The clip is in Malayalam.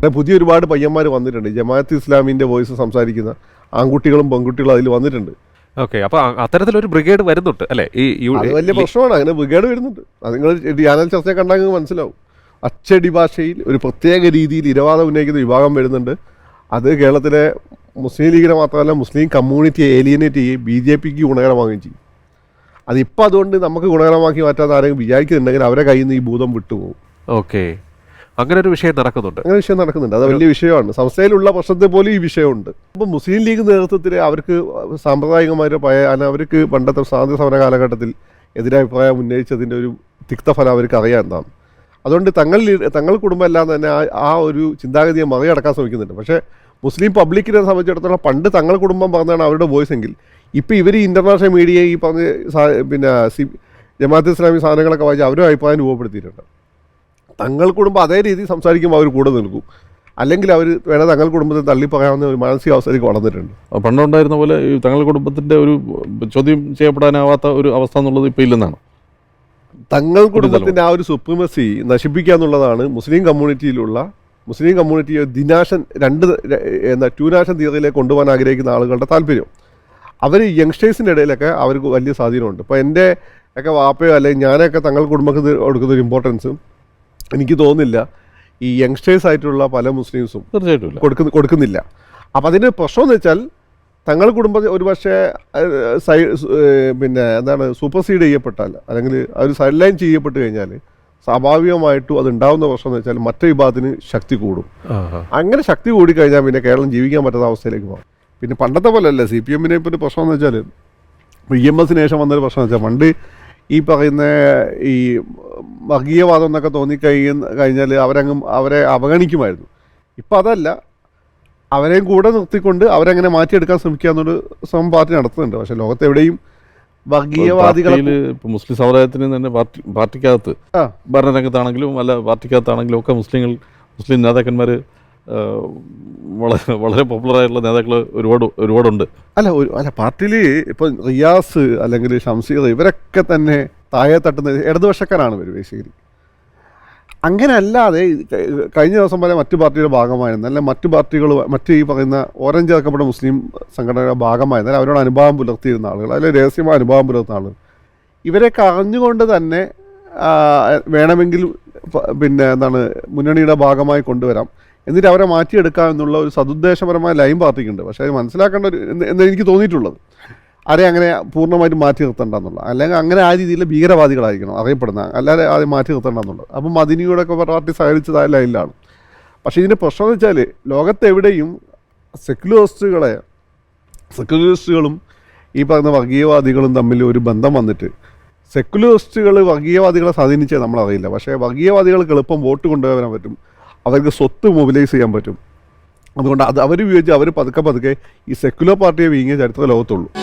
അങ്ങനെ പുതിയ ഒരുപാട് പയ്യന്മാർ വന്നിട്ടുണ്ട്. ജമാഅത്ത് ഇസ്ലാമിന്റെ വോയിസ് സംസാരിക്കുന്ന ആൺകുട്ടികളും പെൺകുട്ടികളും അതിൽ വന്നിട്ടുണ്ട്. ഓക്കെ അപ്പൊ അത്തരത്തിലൊരു ബ്രിഗേഡ് വരുന്നുണ്ട് അല്ലേ? ഈ വലിയ പ്രശ്നമാണ്. അങ്ങനെ ബ്രിഗേഡ് വരുന്നുണ്ട്. അത് നിങ്ങൾ ചാനൽ ചർച്ച കണ്ടാൽ മനസ്സിലാവും. അച്ചടി ഭാഷയിൽ ഒരു പ്രത്യേക രീതിയിൽ ഇരവാദം ഉന്നയിക്കുന്ന വിഭാഗം വരുന്നുണ്ട്. അത് കേരളത്തിലെ മുസ്ലിം ലീഗിനെ മാത്രമല്ല മുസ്ലിം കമ്മ്യൂണിറ്റിയെ ഏലിയനേറ്റ് ചെയ്യുകയും ബി ജെ പിക്ക് ഗുണകരമാവുകയും ചെയ്യും. അതിപ്പോൾ അതുകൊണ്ട് നമുക്ക് ഗുണകരമാക്കി മാറ്റാൻ ആരെങ്കിലും വിചാരിക്കുന്നുണ്ടെങ്കിൽ അവരെ കയ്യിൽ നിന്ന് ഈ ഭൂതം വിട്ടുപോകും. ഓക്കെ. അങ്ങനെ ഒരു വിഷയം നടക്കുന്നുണ്ട്. അങ്ങനെ വിഷയം നടക്കുന്നുണ്ട്. അത് വലിയ വിഷയമാണ്. സംസ്ഥയിലുള്ള പ്രശ്നത്തെ പോലും ഈ വിഷയമുണ്ട്. അപ്പോൾ മുസ്ലിം ലീഗ് നേതൃത്വത്തിൽ അവർക്ക് സാമ്പ്രദായികമായ പയ അവർക്ക് പണ്ടത്തെ സ്വാതന്ത്ര്യ സമര കാലഘട്ടത്തിൽ എതിരഭിപ്രായം ഉന്നയിച്ചതിന്റെ ഒരു തിക്തഫലം അവർക്ക് അറിയാം എന്താണ് അതുകൊണ്ട് തങ്ങൾ തങ്ങൾ കുടുംബം എല്ലാം തന്നെ ആ ഒരു ചിന്താഗതിയെ മറികടക്കാൻ ശ്രമിക്കുന്നുണ്ട്. പക്ഷേ മുസ്ലിം പബ്ലിക്കിനെ സംബന്ധിച്ചിടത്തോളം പണ്ട് തങ്ങൾ കുടുംബം പറഞ്ഞാണ് അവരുടെ വോയിസ് എങ്കിൽ ഇപ്പോൾ ഇവർ ഇന്റർനാഷണൽ മീഡിയ ഈ പറഞ്ഞ പിന്നെ സി ജമാഅത്ത് ഇസ്ലാമി സാധനങ്ങളൊക്കെ വായിച്ച് അവരും അഭിപ്രായം രൂപപ്പെടുത്തിയിട്ടുണ്ട്. തങ്ങൾ കുടുംബം അതേ രീതിയിൽ സംസാരിക്കുമ്പോൾ അവർ കൂടെ നിൽക്കും. അല്ലെങ്കിൽ അവർ വേണേൽ തങ്ങൾ കുടുംബത്തെ തള്ളി പറയാവുന്ന ഒരു മാനസികാവസ്ഥയിലേക്ക് വളർന്നിട്ടുണ്ട്. പണ്ടുണ്ടായിരുന്ന പോലെ ഈ തങ്ങൾ കുടുംബത്തിന്റെ ഒരു ചോദ്യം ചെയ്യപ്പെടാനാവാത്ത ഒരു അവസ്ഥ എന്നുള്ളത് ഇപ്പോൾ ഇല്ലെന്നാണ്. തങ്ങൾ കുടുംബത്തിന്റെ ആ ഒരു സുപ്രീമസി നശിപ്പിക്കുക എന്നുള്ളതാണ് മുസ്ലിം കമ്മ്യൂണിറ്റിയിലുള്ള മുസ്ലിം കമ്മ്യൂണിറ്റിയെ ദിനാശൻ രണ്ട് എന്താ ട്യൂനാശൻ തീയതിയിലേക്ക് കൊണ്ടുപോകാൻ ആഗ്രഹിക്കുന്ന ആളുകളുടെ താല്പര്യം. അവർ യങ്സ്റ്റേഴ്സിന്റെ ഇടയിലൊക്കെ അവർക്ക് വലിയ സ്വാധീനമുണ്ട്. ഇപ്പോൾ എന്റെ ഒക്കെ വാപ്പയോ അല്ലെങ്കിൽ ഞാനൊക്കെ തങ്ങൾ കുടുംബത്തിന് കൊടുക്കുന്ന ഒരു ഇമ്പോർട്ടൻസും എനിക്ക് തോന്നുന്നില്ല ഈ യങ്സ്റ്റേഴ്സ് ആയിട്ടുള്ള പല മുസ്ലിംസും തീർച്ചയായിട്ടും ഇല്ല. കൊടുക്കുന്ന കൊടുക്കുന്നില്ല. അപ്പം അതിന് പ്രശ്നം എന്ന് വെച്ചാൽ തങ്ങൾ കുടുംബം ഒരു പക്ഷേ സൈ ഏഹ്, പിന്നെ എന്താണ് സൂപ്പർസീഡ് ചെയ്യപ്പെട്ടാൽ അല്ലെങ്കിൽ അവർ സൈഡ് ലൈൻ ചെയ്യപ്പെട്ട് കഴിഞ്ഞാൽ സ്വാഭാവികമായിട്ടും അത് ഉണ്ടാവുന്ന പ്രശ്നം എന്ന് വെച്ചാൽ മറ്റു വിഭാഗത്തിന് ശക്തി കൂടും. അങ്ങനെ ശക്തി കൂടിക്കഴിഞ്ഞാൽ പിന്നെ കേരളം ജീവിക്കാൻ പറ്റാത്ത അവസ്ഥയിലേക്ക് പോകും. പിന്നെ പണ്ടത്തെ പോലെ അല്ല സി പി എമ്മിനെ ഇപ്പോൾ ഒരു പ്രശ്നം എന്ന് വെച്ചാൽ ഇ എം എസിന് ശേഷം വന്നൊരു പ്രശ്നം എന്ന് വെച്ചാൽ പണ്ട് ഈ പറയുന്ന ഈ വർഗീയവാദം എന്നൊക്കെ തോന്നിക്കഴിയുന്ന കഴിഞ്ഞാൽ അവരങ്ങ് അവരെ അവഗണിക്കുമായിരുന്നു. ഇപ്പം അതല്ല. അവരെയും കൂടെ നിർത്തിക്കൊണ്ട് അവരങ്ങനെ മാറ്റിയെടുക്കാൻ ശ്രമിക്കുക എന്നൊരു ശ്രമം പാർട്ടി നടത്തുന്നുണ്ട്. പക്ഷേ ലോകത്ത് എവിടെയും വർഗീയവാദികളെ പാർട്ടിയിൽ മുസ്ലിം സമുദായത്തിന് തന്നെ പാർട്ടി പാർട്ടിക്കകത്ത്. ഭരണരംഗത്താണെങ്കിലും അല്ല പാർട്ടിക്കകത്താണെങ്കിലും ഒക്കെ മുസ്ലിങ്ങൾ മുസ്ലിം നേതാക്കന്മാർ വളരെ വളരെ പോപ്പുലറായിട്ടുള്ള നേതാക്കൾ ഒരുപാട് ഒരുപാടുണ്ട്. അല്ല ഒരു അല്ല പാർട്ടിയിൽ ഇപ്പം റിയാസ് അല്ലെങ്കിൽ ഷംസീർ ഇവരൊക്കെ തന്നെ താഴെ തട്ടുന്ന ഇടതുപക്ഷക്കാരാണ് ഇവർ ബേസിക്കലി. അങ്ങനെ അല്ലാതെ കഴിഞ്ഞ ദിവസം വരെ മറ്റു പാർട്ടിയുടെ ഭാഗമായിരുന്നു. അല്ലെങ്കിൽ മറ്റു പാർട്ടികൾ മറ്റ് ഈ പറയുന്ന ഓറഞ്ച് ചേർക്കപ്പെട്ട മുസ്ലിം സംഘടനയുടെ ഭാഗമായിരുന്നാൽ അവരോട് അനുഭാവം പുലർത്തിയിരുന്ന ആളുകൾ അതിൽ രഹസ്യമായ അനുഭാവം പുലർത്തുന്ന ആളുകൾ. ഇവരെ അറിഞ്ഞുകൊണ്ട് തന്നെ വേണമെങ്കിൽ പിന്നെ എന്താണ് മുന്നണിയുടെ ഭാഗമായി കൊണ്ടുവരാം. എന്നിട്ട് അവരെ മാറ്റിയെടുക്കാം എന്നുള്ള ഒരു സതുദ്ദേശപരമായ ലൈൻ പാർട്ടിക്കുണ്ട്. പക്ഷേ അത് മനസ്സിലാക്കേണ്ട ഒരു എന്ന് എനിക്ക് തോന്നിയിട്ടുള്ളത്. ആരെ അങ്ങനെ പൂർണമായിട്ട് മാറ്റി നിർത്തണ്ടെന്നുള്ള അല്ലെങ്കിൽ അങ്ങനെ ആ രീതിയിൽ ഭീകരവാദികളായിരിക്കണം അറിയപ്പെടുന്ന അല്ലാതെ ആദ്യം മാറ്റി നിർത്തണ്ടെന്നുള്ളത് അപ്പം മദിനിയോടൊക്കെ പാർട്ടി സഹകരിച്ചതായ ലൈനിലാണ്. പക്ഷേ ഇതിന്റെ പ്രശ്നം എന്ന് വെച്ചാൽ ലോകത്തെവിടെയും സെക്യുലറിസ്റ്റുകളെ സെക്യുലറിസ്റ്റുകളും ഈ പറയുന്ന വർഗീയവാദികളും തമ്മിൽ ഒരു ബന്ധം വന്നിട്ട് സെക്യുലറിസ്റ്റുകൾ വർഗീയവാദികളെ സ്വാധീനിച്ചേ നമ്മളറിയില്ല. പക്ഷേ വർഗീയവാദികൾക്ക് എളുപ്പം വോട്ട് കൊണ്ടുവരാൻ പറ്റും. അവർക്ക് സ്വത്ത് മൊബിലൈസ് ചെയ്യാൻ പറ്റും. അതുകൊണ്ട് അത് അവർ ഉപയോഗിച്ച് അവർ പതുക്കെ പതുക്കെ ഈ സെക്യുലർ പാർട്ടിയെ വീങ്ങിയ ചരിത്ര ലോകത്തുള്ളൂ.